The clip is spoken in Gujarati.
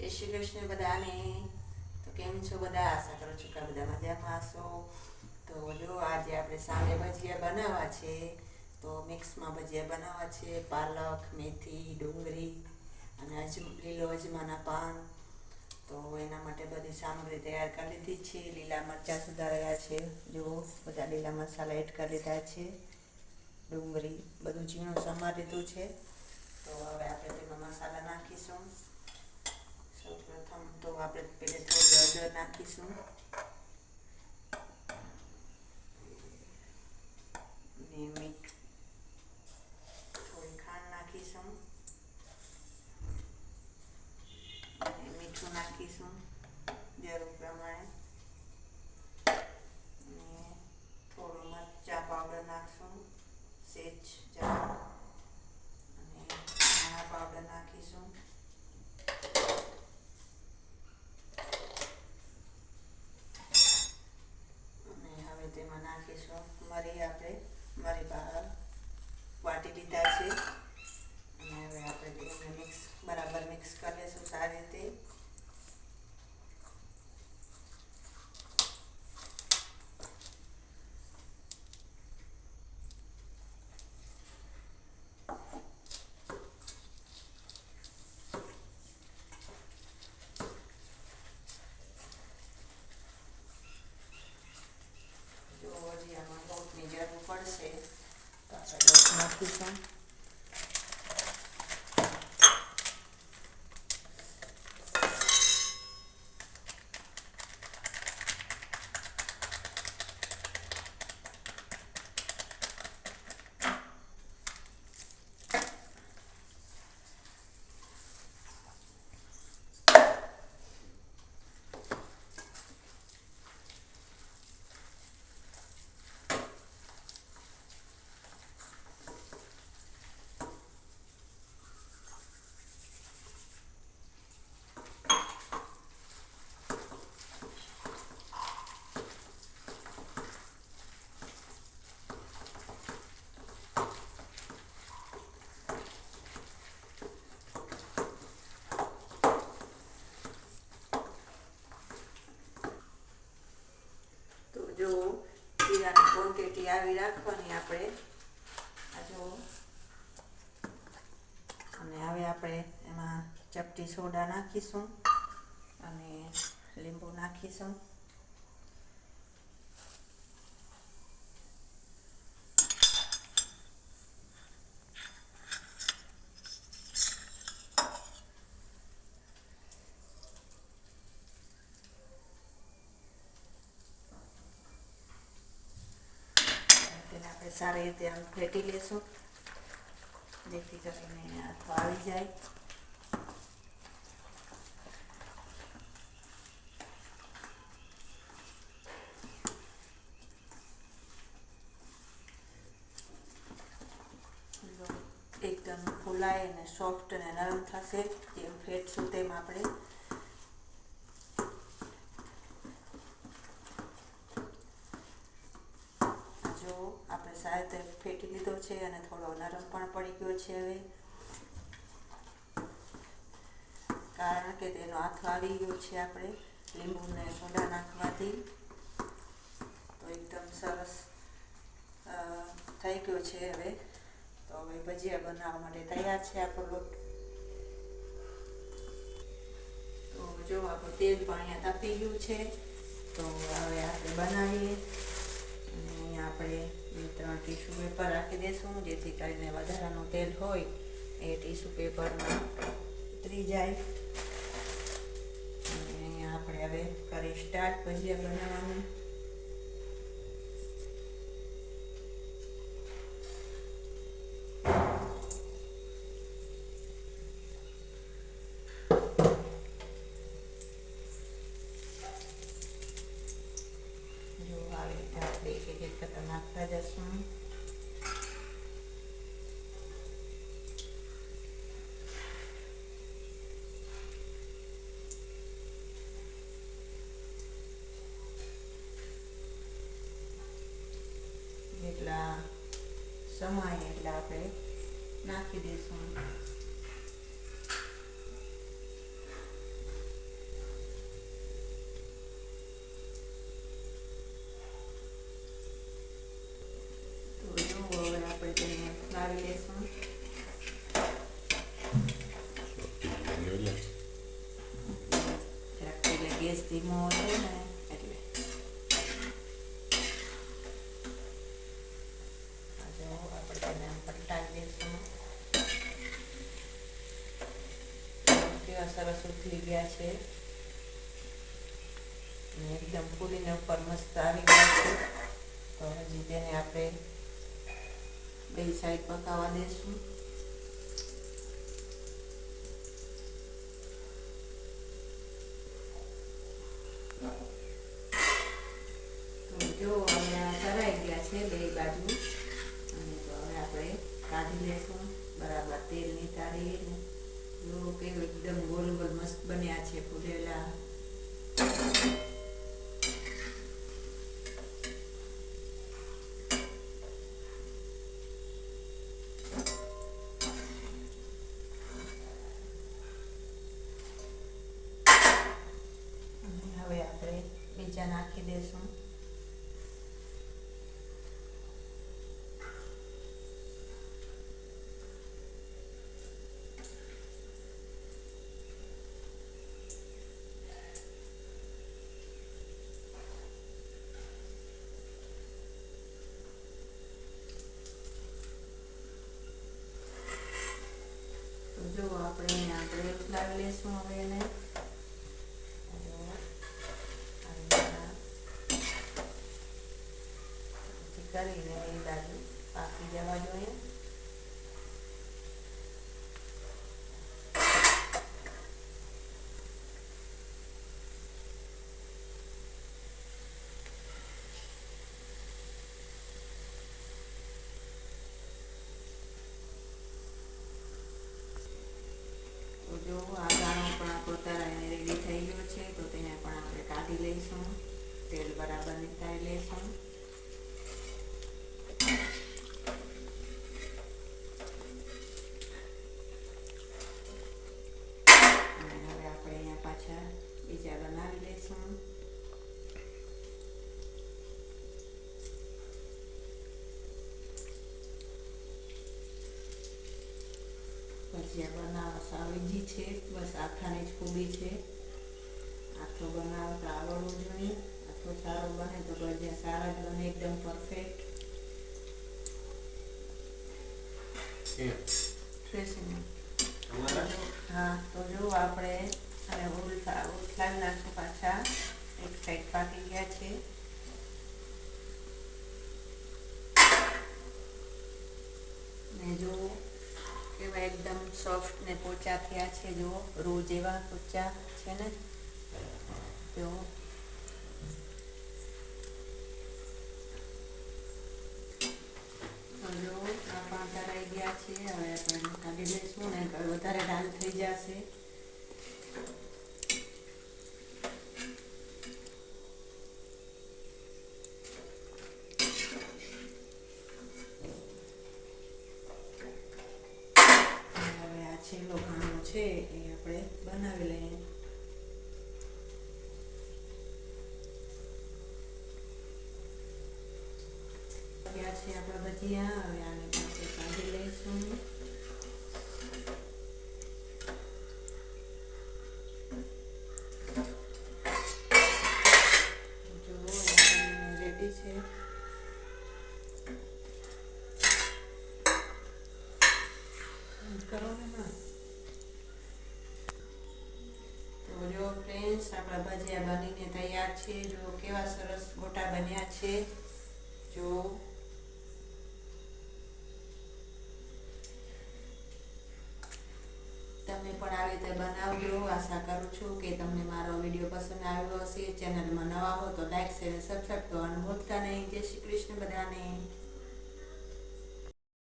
જય શ્રી કૃષ્ણ બધાને, તો કેમ છો બધા? આશા કરું છું કે બધા મજામાં હશો. તો જો આજે આપણે સામે ભજીયા બનાવવા છે, તો મિક્સમાં ભજીયા બનાવવા છે. પાલક, મેથી, ડુંગળી અને અજ લીલો અજમાના પાન. તો એના માટે બધી સામગ્રી તૈયાર કરી લીધી છે. લીલા મરચાં સુધાર્યા છે. જો બધા લીલા મસાલા એડ કરી લીધા છે. ડુંગળી બધું ઝીણું સમાર લીધું છે. તો હવે આપણે તેમાં મસાલા નાખીશું. સૌપ્રથમ તો આપણે પેલે થોડી હળદર નાખીશું ને થોડી ખાંડ નાખીશું અને મીઠું નાખીશું જરૂર પ્રમાણે થોડું મરચા પાવડર નાખશું સેજ જરા અને ધાણા પાવડર નાખીશું અને હવે તેમાં નાખીશું મરી આપણે મરી બહાર વાટી લીધા છે અને હવે આપણે તેને મિક્સ બરાબર મિક્સ કરી લઈશું સારી રીતે જો હજી આમાં લોટની જરૂર પડશે તો આપણે લોટ નાખીશું તો જો જીરાની આવી રાખવાની આપણે. આ અને હવે આપણે એમાં ચપટી સોડા નાખીશું અને લીંબુ નાખીશું તેને સારી રીતે આમ ફેટી લેશું. જેથી કરીને હાથો આવી જાય. એકદમ ફૂલાય અને સોફ્ટ અને નરમ થશે. જેમ ફેટશું તેમ આપણે જો આપણે સારી રીતે ફેટી લીધો છે અને થોડો નરમ પણ પડી ગયો છે હવે. કારણ કે તેનો આથો આવી ગયો છે આપણે લીંબુને સોડા નાખવાથી. તો એકદમ સરસ થઈ ગયો છે હવે. તો હવે ભજીયા બનાવવા માટે તૈયાર છે આપણો લોટ. તો જો આપણું તેલ પણ અહીંયા તપી ગયું છે. તો હવે આપણે બનાવીએ. અને અહીંયા આપણે બે ત્રણ ટીશ્યુ પેપર રાખી દેશું. જેથી કરીને વધારાનું તેલ હોય એ ટીશ્યુ પેપરમાં ઉતરી જાય. આપણે હવે કરી સ્ટાર્ટ. ભજીયા બનાવવાનું જો આવી રીતે આપણે એક એક એક કરતા નાખતા જશું જેટલા સમાય એટલા આપણે નાખી દઈશું તેને લાવી લેશું એટલે સરસ ઉથલી ગયા છે એકદમ ફૂલીને ઉપર મસ્ત આવી ગયા છે તો હજી તેને આપણે બે સાઈડ પકાવવા દેશું. જો હવે આ ગયા છે બે બાજુ, અને તો આપણે કાઢી લેશું. બરાબર તેલ નીકાળીને જો કેવું એકદમ ગોલ ગોલ મસ્ત બન્યા છે ફૂલેલા અને હવે આપણે બીજા નાખી દઈશું તો જો આપણે એને આપણે ઉથલાવી લઈશું હવે એને જો આ રીતના પછી કરીને એ બાજુ પાકી જવા જોઈએ જો આ દાણો પણ આપણો તરાઈને રેડી થઈ ગયો છે તો તેને પણ આપણે કાઢી લઈશું તેલ બરાબર નીકળી લઈશું અને હવે આપણે અહીંયા પાછા બીજા બનાવી લઈશું ભજીયા બનાવવા સાવ ઈજી છે બસ આથાની જ ખૂબી છે. આથો બનાવતા આવડવું જોઈએ. આથો સારો બને તો ભજીયા સારા જ બને એકદમ પરફેક્ટ હા તો જો આપણે અને ઉલટા ઉથલાવી નાખશું પાછા. એક સાઈડ પાકી ગયા છે. ને જો એવા એકદમ સોફ્ટ ને પોચા થયા છે. જો રૂ જેવા પોચા છે ને. જો તરાઈ ગયા છે. હવે આપણે કાઢી લઈશું ને વધારે ડાલ થઈ જશે હવે આ છેલ્લો ખાણો છે એ આપણે બનાવી લઈએ આપણે આપણા ભજીયા હવે આને પણ આપણે કાઢી લઈશું જો રેડી છે કરો ને માં તો જો ફ્રેન્ડ્સ આપણા ભજીયા બનીને તૈયાર છે જો કેવા સરસ ગોટા બન્યા છે જો તમે પણ આવી રીતે બનાવજો. આશા કરું છું કે તમને મારો વીડિયો પસંદ આવ્યો હશે. ચેનલમાં નવા હો તો લાઈક શેર સબસ્ક્રાઈબ કરવાનું ભૂલતા નહીં. જય શ્રી કૃષ્ણ બધાને.